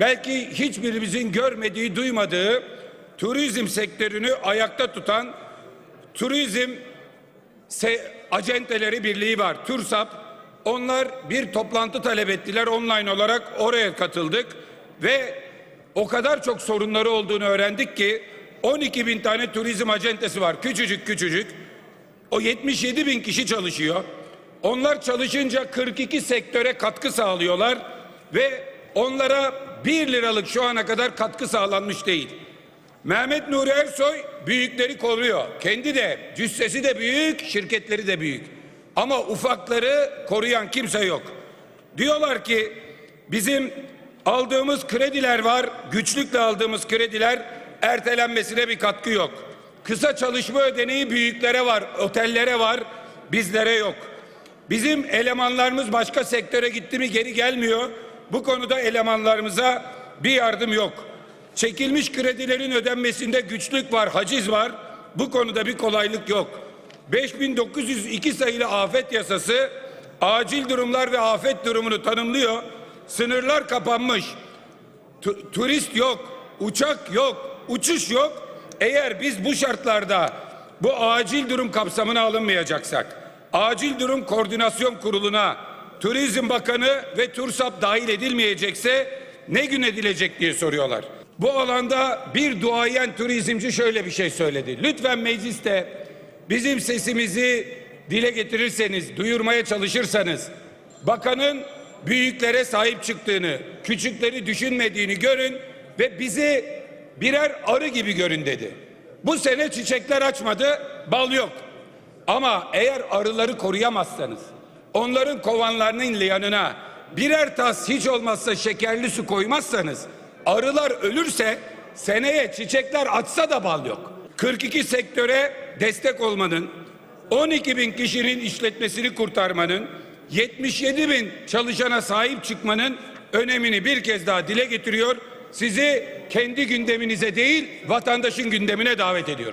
belki hiçbirimizin görmediği, duymadığı turizm sektörünü ayakta tutan turizm acenteleri birliği var. TÜRSAP. Onlar bir toplantı talep ettiler. Online olarak oraya katıldık ve o kadar çok sorunları olduğunu öğrendik ki 12 bin tane turizm acentesi var. Küçücük küçücük. O 77 bin kişi çalışıyor. Onlar çalışınca 42 sektöre katkı sağlıyorlar ve onlara 1 liralık şu ana kadar katkı sağlanmış değil. Mehmet Nuri Ersoy büyükleri koruyor. Kendi de cüssesi de büyük, şirketleri de büyük. Ama ufakları koruyan kimse yok. Diyorlar ki bizim aldığımız krediler var, güçlükle aldığımız krediler ertelenmesine bir katkı yok. Kısa çalışma ödeneği büyüklere var, otellere var, bizlere yok. Bizim elemanlarımız başka sektöre gitti mi geri gelmiyor. Bu konuda elemanlarımıza bir yardım yok. Çekilmiş kredilerin ödenmesinde güçlük var, haciz var. Bu konuda bir kolaylık yok. 5902 sayılı afet yasası acil durumlar ve afet durumunu tanımlıyor. Sınırlar kapanmış. Tu- turist yok, uçak yok, uçuş yok. Eğer biz bu şartlarda bu acil durum kapsamına alınmayacaksak, acil durum koordinasyon kuruluna Turizm Bakanı ve TURSAP dahil edilmeyecekse ne gün edilecek diye soruyorlar. Bu alanda bir duayen turizmci şöyle bir şey söyledi. Lütfen mecliste bizim sesimizi dile getirirseniz, duyurmaya çalışırsanız, bakanın büyüklere sahip çıktığını, küçükleri düşünmediğini görün ve bizi birer arı gibi görün dedi. Bu sene çiçekler açmadı, bal yok. Ama eğer arıları koruyamazsanız, onların kovanlarının yanına birer tas hiç olmazsa şekerli su koymazsanız, arılar ölürse seneye çiçekler açsa da bal yok. 42 sektöre destek olmanın, 12 bin kişinin işletmesini kurtarmanın, 77 bin çalışana sahip çıkmanın önemini bir kez daha dile getiriyor. Sizi kendi gündeminize değil, vatandaşın gündemine davet ediyorum.